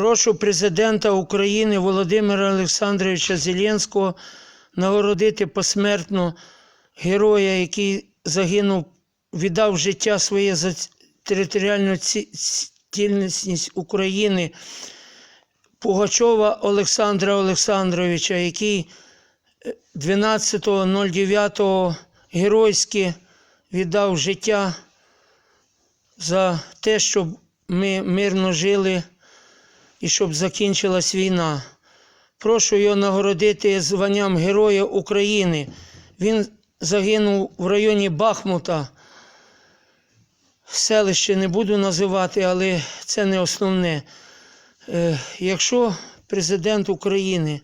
Прошу президента України Володимира Олександровича Зеленського нагородити посмертно героя, який загинув, віддав життя своє за територіальну ці- ці- цілісність України. Пугачова Олександра Олександровича, який е, 12.09 геройськи віддав життя за те, щоб ми мирно жили і щоб закінчилась війна. Прошу його нагородити званням Героя України. Він загинув в районі Бахмута. Селище не буду називати, але це не основне. Е, Якщо президент України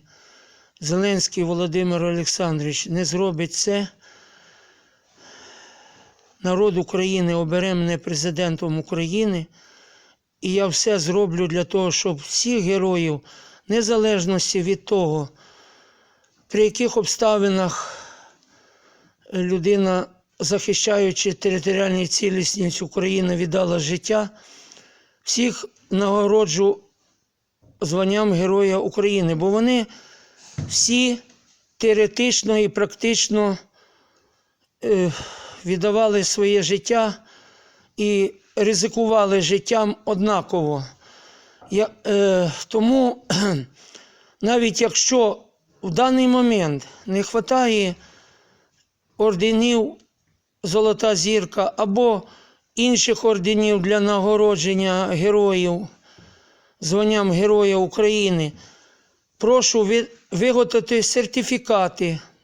Зеленський Володимир Олександрович не зробить це, народ України обере мене президентом України, і я все зроблю для того, щоб всіх героїв, незалежності від того, при яких обставинах людина, захищаючи територіальну цілісність України, віддала життя, всіх нагороджу званням Героя України, бо вони всі теоретично і практично е, віддавали своє життя і ризикували життям однаково. Я, е, тому навіть якщо в даний момент не вистачає орденів Золота зірка або інших орденів для нагородження героїв званням Героя України, прошу ви- виготовити сертифікати